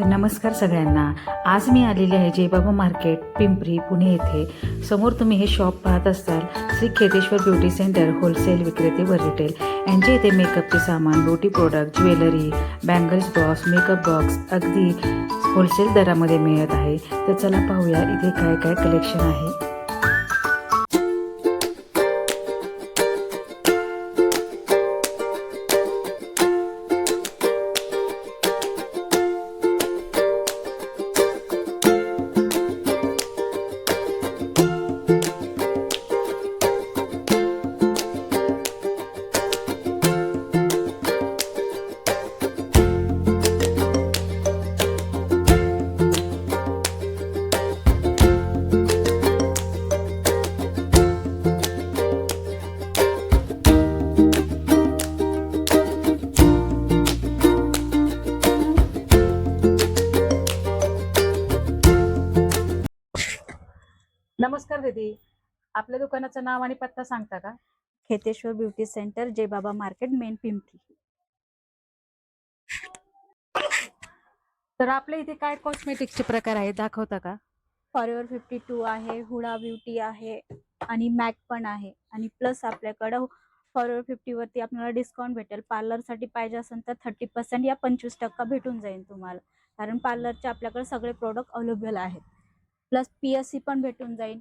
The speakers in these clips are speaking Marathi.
तर नमस्कार सगळ्यांना. आज मी आलेली आहे जयबाबा मार्केट पिंपरी पुणे येथे. समोर तुम्ही हे शॉप पाहत असाल Shri Kheteshwar beauty centre wholesale विक्रेते व रिटेल यांच्या इथे मेकअपचे सामान beauty product jewellery bangles box makeup box अगदी होलसेल दरामध्ये मिळत आहे. तर चला पाहूया इथे काय काय कलेक्शन आहे. आपल्या दुकानाचं नाव आणि पत्ता सांगता का? खेतेश्वर ब्युटी सेंटर जय बाबा मार्केट मेन पिंपरी. तर आपल्या इथे काय कॉस्मेटिक्सचे प्रकार आहेत? दाखवता का? फॉरएव्हर फिफ्टी टू आहे हुडा ब्युटी आहे आणि मॅक पण आहे. आणि प्लस आपल्याकडं फॉरएव्हर फिफ्टी वरती आपल्याला डिस्काउंट भेटेल. पार्लरसाठी पाहिजे असेल तर थर्टी पर्सेंट या पंचवीस टक्का भेटून जाईल तुम्हाला. कारण पार्लरचे आपल्याकडे सगळे प्रोडक्ट अवेलेबल आहेत. प्लस पी एस सी पण भेटून जाईल.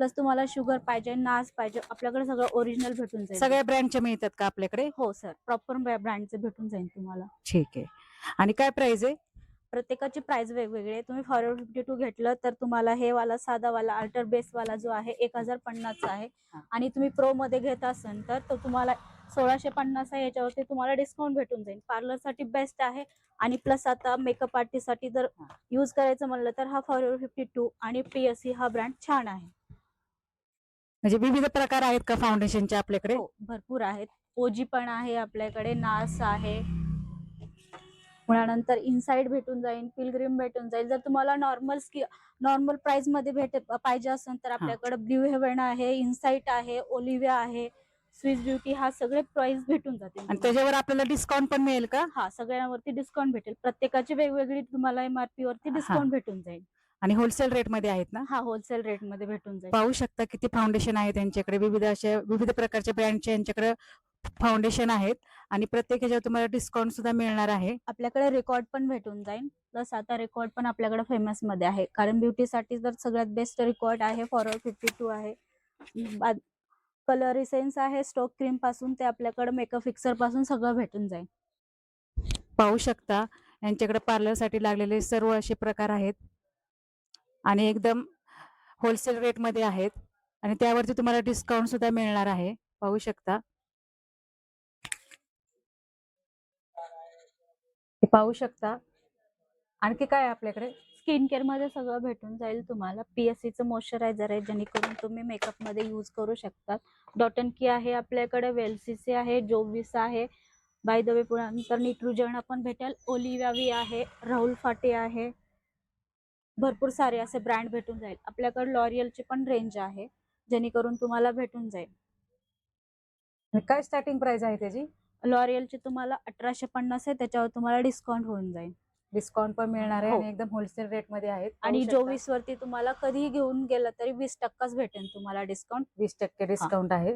प्लस तुम्हाला शुगर पाहिजे नाच पाहिजे आपल्याकडे सगळं ओरिजिनल भेटून जाईल. सगळ्या ब्रँडचे मिळतात का आपल्याकडे? हो सर प्रॉपर ब्रँडचे भेटून जाईल तुम्हाला. ठीक आहे. आणि काय प्राइस आहे? प्रत्येकाची प्राइस वेगवेगळी आहे. तुम्ही फॉरवर्ड फिफ्टी टू घेतलं तर तुम्हाला हे वाला साधा वाला अल्टर बेस वाला जो आहे एक हजार पन्नासचा आहे. आणि तुम्ही प्रो मध्ये घेत असाल तर तो तुम्हाला सोळाशे पन्नास आहे. याच्यावरती तुम्हाला डिस्काउंट भेटून जाईल. पार्लरसाठी बेस्ट आहे. आणि प्लस आता मेकअप आर्टिस्टसाठी जर. युज करायचं म्हणलं तर हा फॉरवर्ड फिफ्टी टू आणि पीएससी हा ब्रँड छान आहे. म्हणजे विविध प्रकार आहेत का फाउंडेशनचे आपल्याकडे? हो भरपूर आहेत. ओजी पण आहे आपल्याकडे नास आहे. पुण्यानंतर इनसाइड भेटून जाईल पिलग्रिम भेटून जाईल. जर तुम्हाला नॉर्मल स्की नॉर्मल प्राइसमध्ये भेट पाहिजे असेल तर आपल्याकडे ब्ल्यू हेवन आहे इनसाइट आहे ओलिव्या आहे स्विस ब्युटी हा सगळे प्राइस भेटून जातील आणि. त्याच्यावर आपल्याला डिस्काउंट पण मिळेल का? हा सगळ्यांवरती डिस्काउंट भेटेल. प्रत्येकाची वेगवेगळी तुम्हाला एमआरपी वरती. डिस्काउंट भेटून जाईल. आणि होलसेल रेटमध्ये आहेत ना? हा होलसेल रेटमध्ये भेटून जाईल. पाहू शकता किती फाउंडेशन आहे त्यांच्याकडे विविध अशा विविध प्रकारच्या ब्रँडचे यांच्याकडे फाउंडेशन आहेत. आणि प्रत्येक ह्याच्यावर तुम्हाला डिस्काउंट सुद्धा मिळणार आहे. आपल्याकडे रेकॉर्ड पण भेटून जाईल. प्लस आता रेकॉर्ड पण आपल्याकडे फेमसमध्ये आहे. कारण ब्युटीसाठी तर सगळ्यात बेस्ट रेकॉर्ड आहे फॉरवर्ड फिफ्टी टू आहे. कलर इसेन्स आहे स्टोक क्रीमपासून ते आपल्याकडे मेकअप फिक्सरपासून सगळं भेटून जाईल. पाहू शकता. यांच्याकडे पार्लरसाठी लागलेले सर्व असे प्रकार आहेत. आणि एकदम होलसेल रेटमध्ये आहेत. आणि त्यावरती तुम्हाला डिस्काउंट सुद्धा मिळणार आहे. पाहू शकता. पाहू शकता. आणखी काय आपल्याकडे? स्किन केअरमध्ये सगळं भेटून जाईल तुम्हाला. पीएससी चं मॉइश्चरायझर आहे जेणेकरून तुम्ही मेकअपमध्ये यूज करू शकतात डॉटन की आहे आपल्याकडे वेलसीसी आहे जोविस आहे. बाय द वे नंतर निट्रुजन पण भेटेल. ओलिव्यावी आहे राहुल फाटे आहे. भरपूर सारे असे ब्रँड भेटून जाईल. आपल्याकडे लॉरियलची पण रेंज आहे जेणेकरून तुम्हाला भेटून जाईल. काय स्टार्टिंग प्राइस आहे त्याची? लॉरियलची तुम्हाला अठराशे पन्नास आहे त्याच्यावर तुम्हाला डिस्काउंट होऊन जाईल. डिस्काउंट पण मिळणार आहे हो. आणि एकदम होलसेल रेटमध्ये आहेत. आणि. जोवीस वरती तुम्हाला कधीही घेऊन गेलं तरी वीस टक्काच भेटेल तुम्हाला डिस्काउंट वीस टक्के डिस्काउंट आहे.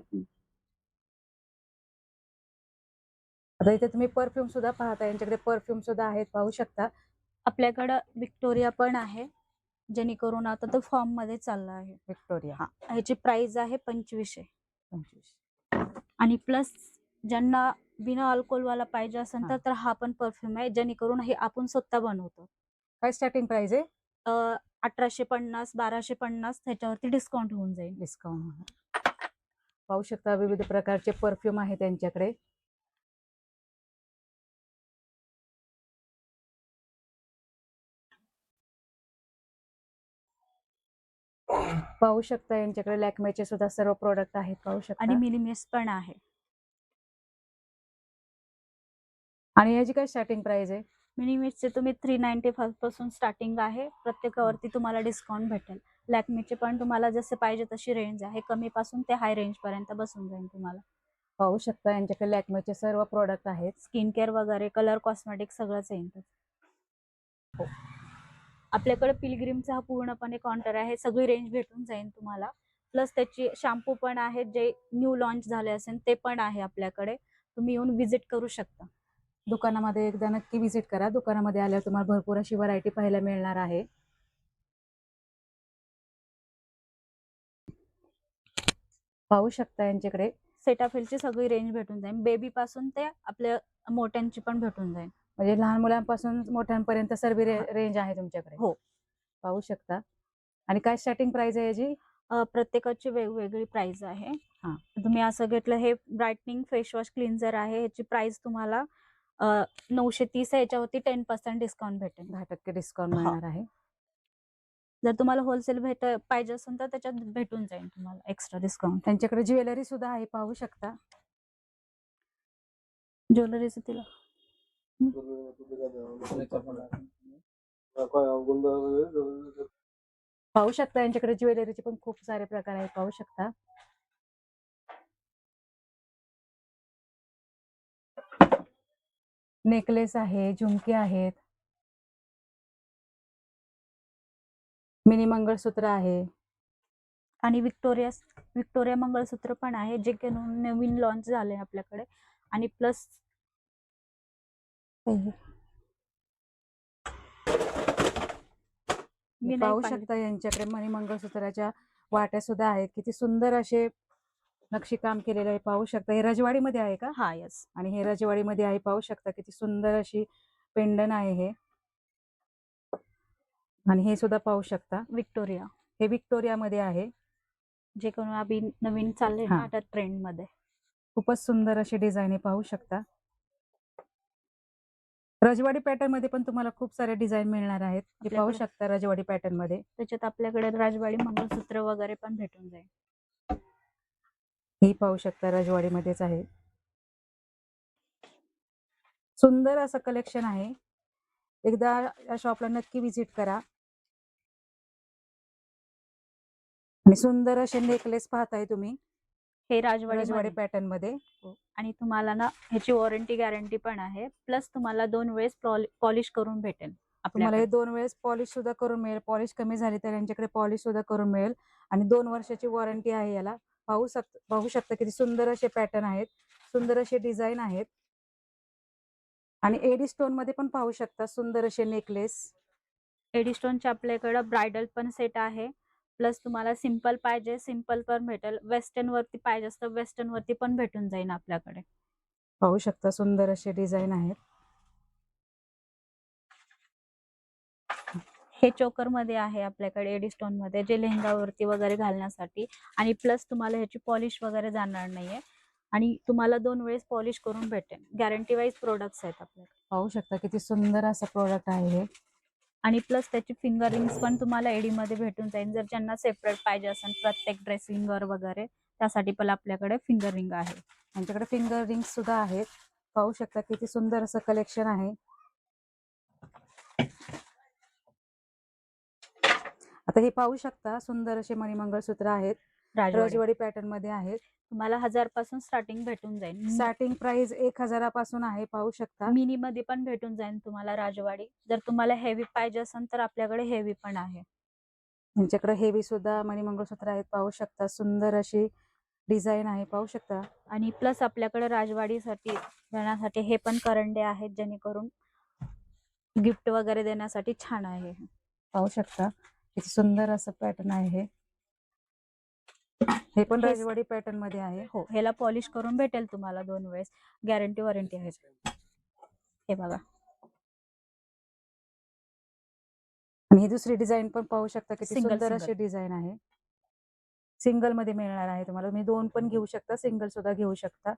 आता इथे तुम्ही परफ्यूम सुद्धा पाहता यांच्याकडे परफ्यूम सुद्धा आहेत पाहू शकता. आपल्याकडं विक्टोरिया पण आहे जेणेकरून आता तो फॉर्ममध्ये चालला आहे. विक्टोरिया. हा ह्याची प्राइस आहे पंचवीसशे. पंचवीस. आणि प्लस ज्यांना बिना अल्कोहोल वाला पाहिजे असेल. तर हा पण परफ्यूम आहे जेणेकरून हे आपण स्वतः बनवतो. काय स्टार्टिंग प्राइस आहे? अठराशे पन्नास बाराशे पन्नास त्याच्यावरती डिस्काउंट होऊन जाईल. डिस्काउंट पाहू शकता विविध प्रकारचे परफ्यूम आहे त्यांच्याकडे. पाहू शकता यांच्याकडे लॅकमेचे सुद्धा सर्व प्रोडक्ट आहेत पाहू शकता. आणि मिनिमेस पण आहे. आणि याची काय स्टार्टिंग प्राइस आहे? मिनिमेसचे तुम्ही थ्री नाईन्टी फाईव्हपासून स्टार्टिंग आहे. प्रत्येकावरती तुम्हाला डिस्काउंट भेटेल. लॅकमीचे पण तुम्हाला जसे पाहिजे तशी रेंज आहे. कमी पासून ते हाय रेंज पर्यंत बसून जाईल तुम्हाला. पाहू शकता यांच्याकडे लॅकमेचे सर्व प्रोडक्ट आहेत. स्किन केअर वगैरे कलर कॉस्मेटिक सगळंच येईल. हो. आपल्याकडे पिलग्रीमचा हा पूर्णपणे काउंटर आहे. सगळी रेंज भेटून जाईल तुम्हाला. प्लस त्याची शॅम्पू पण आहेत जे न्यू लॉन्च झाले असेल ते पण आहे आपल्याकडे. तुम्ही येऊन विजिट करू शकता. दुकानामध्ये एकदा नक्की व्हिजिट करा. दुकानामध्ये आल्यावर तुम्हाला भरपूर अशी व्हरायटी पाहायला मिळणार आहे. पाहू शकता यांच्याकडे. सेटाफिलची सगळी रेंज भेटून जाईल. बेबी पासून ते आपल्या मोठ्यांची पण भेटून जाईल. म्हणजे लहान मुलांपासून मोठ्यांपर्यंत सर्व रेंज आहे तुमच्याकडे. हो. पाहू शकता. आणि काय स्टार्टिंग प्राइस आहे याची? प्रत्येकाची वेगवेगळी प्राइस आहे. हा. तुम्ही असं घेतलं हे ब्राईटनिंग फेस वॉश क्लिन्झर आहे. ह्याची प्राइस तुम्हाला नऊशे तीस आहे. याच्यावरती टेन पर्सेंट डिस्काउंट भेटेल. दहा टक्के डिस्काउंट. मिळणार आहे. जर तुम्हाला होलसेल भेट पाहिजे असेल तर त्याच्यात भेटून जाईल तुम्हाला एक्स्ट्रा डिस्काउंट त्यांच्याकडे ज्वेलरी सुद्धा आहे पाहू शकता. ज्वेलरीचं तिला पाहू शकता यांच्याकडे ज्वेलरीचे पण खूप सारे प्रकार आहेत पाहू शकता. नेकलेस आहे झुमके आहेत. मिनी मंगळसूत्र आहे. आणि विक्टोरिया विक्टोरिया मंगळसूत्र पण आहे जे की नवीन लॉन्च झाले आपल्याकडे. आणि प्लस पाहू. शकता यांच्याकडे मणी मंगळसूत्राच्या वाट्या सुद्धा आहेत. किती सुंदर असे नक्षीकाम केलेलं आहे. पाहू शकता. हे रजवाडीमध्ये आहे का? हा यस आणि हे रजवाडीमध्ये आहे. पाहू शकता किती सुंदर अशी पेंडन आहे हे. आणि हे सुद्धा पाहू शकता. विक्टोरिया. हे विक्टोरियामध्ये आहे. जे कोण नवीन चालले ना. आता ट्रेंडमध्ये. खूपच सुंदर अशी डिझाईन आहे. पाहू शकता. रजवाडी पॅटर्नमध्ये पण तुम्हाला खूप सारे डिझाईन मिळणार आहेत. पाहू शकता रजवाडी पॅटर्नमध्ये. त्याच्यात आपल्याकडे राजवाडी मंगळसूत्र वगैरे पण भेटून जाईल. ही पाहू शकता रजवाडीमध्येच आहे. सुंदर असं कलेक्शन आहे. एकदा या शॉपला नक्की विजिट करा. आणि सुंदर असे नेकलेस पाहताय तुम्ही. हे राजवाडी. पॅटर्नमध्ये आणि तुम्हाला ना ह्याची वॉरंटी गॅरंटी पण आहे. प्लस तुम्हाला दोन वेळेस पॉलिश करून भेटेल तुम्हाला हे आपल्याकडे. दोन वेळेस पॉलिश सुद्धा करून मिळेल. पॉलिश कमी झाली तर यांच्याकडे पॉलिश सुद्धा करून मिळेल. आणि दोन वर्षाची वॉरंटी आहे याला. पाहू शक पाहू शकता किती सुंदर असे पॅटर्न आहेत. सुंदर असे डिझाईन आहेत. आणि एडी स्टोनमध्ये पण पाहू शकता सुंदर असे नेकलेस. एडिस्टोनचे आपल्याकडे ब्रायडल पण सेट आहे. प्लस तुम्हाला सिंपल पाहिजे सिंपल पण भेटेल. वेस्टर्न वरती पाहिजे असतं वेस्टर्न वरती पण भेटून जाईल आपल्याकडे. पाहू शकता सुंदर असे डिझाईन आहेत. हे चोकरमध्ये आहे आपल्याकडे एडिस्टोनमध्ये जे लेहंगावरती वगैरे घालण्यासाठी. आणि प्लस तुम्हाला ह्याची पॉलिश वगैरे जाणार नाहीये. आणि तुम्हाला दोन वेळेस पॉलिश करून भेटेल गॅरंटी वाईज प्रोडक्ट्स आहेत आपल्याकडे. पाहू शकता किती सुंदर असं प्रोडक्ट आहे हे. आणि प्लस त्याची फिंगर रिंग्स पण तुम्हाला एडी मध्ये भेटून जाईल. जर ज्यांना सेपरेट पाहिजे असेल प्रत्येक ड्रेसिंगवर वगैरे त्यासाठी पण आपल्याकडे फिंगर रिंग आहे. त्यांच्याकडे फिंगर रिंग्स सुद्धा आहेत. पाहू शकता किती सुंदर असं कलेक्शन आहे. आता हे पाहू शकता सुंदर असे मणिमंगळसूत्र आहेत. राजवाडी. पॅटर्नमध्ये आहेत. तुम्हाला हजारपासून स्टार्टिंग भेटून जाईल स्टार्टिंग प्राइस एक हजारापासून आहे पाहू शकता. मिनी मध्ये पण भेटून जाईल तुम्हाला राजवाडी. जर तुम्हाला हेवी पाहिजे असेल तर आपल्याकडे हेवी पण आहे. यांच्याकडे हेवी सुद्धा मणिमंगळसूत्र आहेत पाहू शकता. सुंदर अशी डिझाईन आहे पाहू शकता. आणि प्लस आपल्याकडे राजवाडीसाठी देण्यासाठी हे पण करंडे आहेत जेणेकरून गिफ्ट वगैरे देण्यासाठी छान आहे. पाहू शकता. किती सुंदर असं पॅटर्न आहे हे पण राजवाडी पॅटर्नमध्ये आहे हो. ह्याला पॉलिश करून भेटेल तुम्हाला दोन वेळेस. गॅरंटी वॉरंटी आहे. हे बघा. आणि ही दुसरी डिझाईन पण पाहू शकता किती Single, सुंदर single. अशी डिझाईन आहे. सिंगलमध्ये मिळणार आहे तुम्हाला. तुम्ही दोन पण घेऊ शकता सिंगल सुद्धा घेऊ शकता.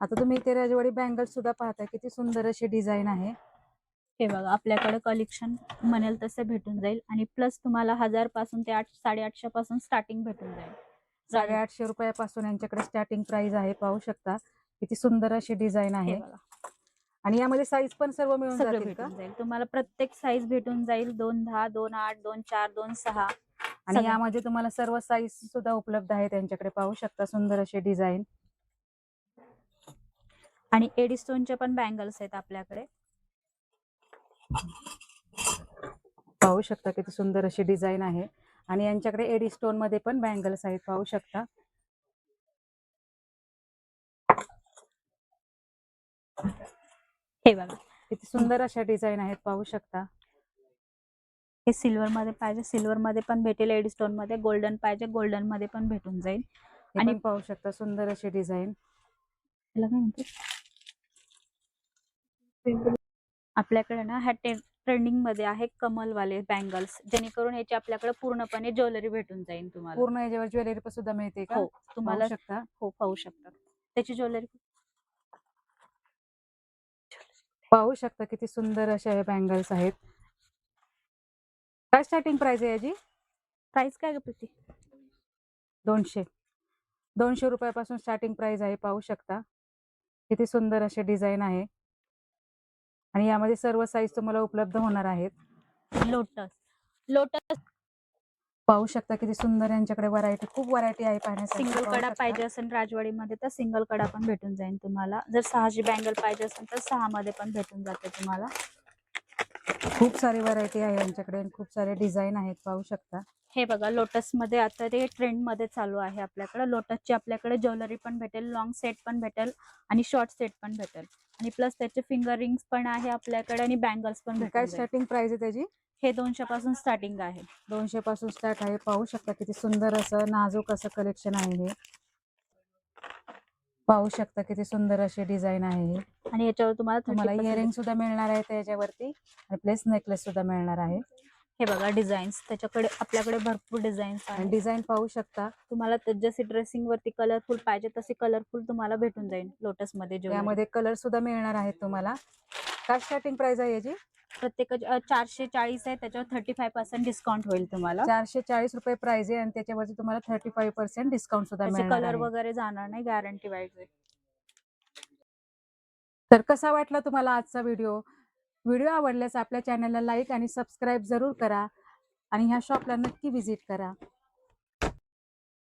आता तुम्ही इथे राजवाडी बँगल सुद्धा पाहताय किती सुंदर अशी डिझाईन आहे. हे बघा आपल्याकडे कलेक्शन म्हणेल तसे भेटून जाईल आणि प्लस तुम्हाला हजारपासून ते आठ साडेआठशे पासून स्टार्टिंग भेटून जाईल. साडेआठशे रुपयापासून यांच्याकडे स्टार्टिंग प्राइस आहे पाहू शकता. किती सुंदर अशी डिझाईन आहे. आणि यामध्ये साईज पण सर्व मिळून जाईल. तुम्हाला प्रत्येक साईज भेटून जाईल दोन दहा दोन आठ दोन चार दोन सहा. आणि. यामध्ये तुम्हाला सर्व साईज सुद्धा उपलब्ध आहे त्यांच्याकडे पाहू शकता सुंदर अशी डिझाईन आणि एडी स्टोनचे पण बँगल्स आहेत आपल्याकडे. पाहू शकता किती सुंदर अशी डिझाईन आहे. आणि यांच्याकडे एडी स्टोनमध्ये पण बँगल्स आहेत पाहू शकता. हे बघा. किती सुंदर अशा डिझाईन आहेत पाहू शकता. हे सिल्वर मध्ये पाहिजे सिल्वर मध्ये पण भेटेल एडी स्टोनमध्ये गोल्डन पाहिजे गोल्डनमध्ये पण भेटून जाईल. आणि- पाहू शकता सुंदर अशी डिझाईन. आपल्याकडे ना ह्या ट्रेंडिंगमध्ये आहे कमलवाले बँगल्स जेणेकरून याची आपल्याकडे पूर्णपणे ज्वेलरी भेटून जाईल तुम्हाला. पूर्ण याच्यावर ज्वेलरी पण सुद्धा मिळते का? हो पाहू तुम्हाला शकता. हो पाहू शकता. त्याची ज्वेलरी पाहू शकता किती सुंदर अशा हे बँगल्स आहेत. काय स्टार्टिंग प्राइस आहे याची? प्राइस काय प्रीती? दोनशे. दोनशे रुपयापासून स्टार्टिंग प्राइस आहे पाहू शकता. किती सुंदर असे डिझाईन आहे. आणि यामध्ये सर्व साईज तुम्हाला उपलब्ध होणार आहेत. लोटस लोटस पाहू शकता किती सुंदर यांच्याकडे व्हरायटी खूप व्हरायटी आहे पाहण्यासाठी सिंगल कडा. पाहिजे असेल राजवाडीमध्ये तर सिंगल कडा पण भेटून जाईल तुम्हाला. जर सहाशे बँगल पाहिजे असेल तर सहा मध्ये पण भेटून जाते तुम्हाला. खूप सारी व्हरायटी आहे यांच्याकडे खूप सारे डिझाईन आहेत पाहू शकता. हे बघा लोटसमध्ये आता ते ट्रेंडमध्ये चालू आहे आपल्याकडे. लोटसची आपल्याकडे ज्वेलरी पण भेटेल लॉंग सेट पण भेटेल आणि शॉर्ट सेट पण भेटेल. आणि प्लस त्याचे फिंगर रिंग्स पण आहे आपल्याकडे आणि बँगल्स पण काय स्टार्टिंग प्राइस आहे त्याची? हे दोनशे पासून स्टार्टिंग आहे. दोनशे पासून स्टार्ट आहे. पाहू शकता किती सुंदर असं नाजूक असं कलेक्शन आहे हे. पाहू शकता किती सुंदर अशी डिझाईन आहे हे. आणि याच्यावर तुम्हाला तुम्हाला 30% इयरिंग सुद्धा मिळणार आहे त्याच्यावरती. आणि प्लेस नेकलेस सुद्धा मिळणार आहे. हे बघा डिझाईन्स त्याच्याकडे आपल्याकडे भरपूर डिझाईन्स आहेत. डिझाईन पाहू शकता. तुम्हाला जसे ड्रेसिंग वरती कलरफुल पाहिजे तसे कलरफुल तुम्हाला भेटून जाईल लोटसमध्ये. यामध्ये कलर सुद्धा मिळणार आहेत तुम्हाला. काय स्टार्टिंग प्राइस आहे याची? प्रत्येक चारशे चाळीस आहे त्याच्यावर थर्टी फाय पर्सेंट डिस्काउंट होईल तुम्हाला. चारशे चाळीस रुपये प्राइस आहे आणि त्याच्यावरती तुम्हाला थर्टी फाईव्ह पर्सेंट डिस्काउंट सुद्धा कलर आहे. वगैरे जाणार नाही गॅरंटी वाईज आहे. तर कसा वाटला तुम्हाला आजचा व्हिडिओ व्हिडिओ आवडल्यास आपल्या चॅनलला लाईक आणि सबस्क्राईब जरूर करा आणि ह्या शॉपला नक्की व्हिजिट करा.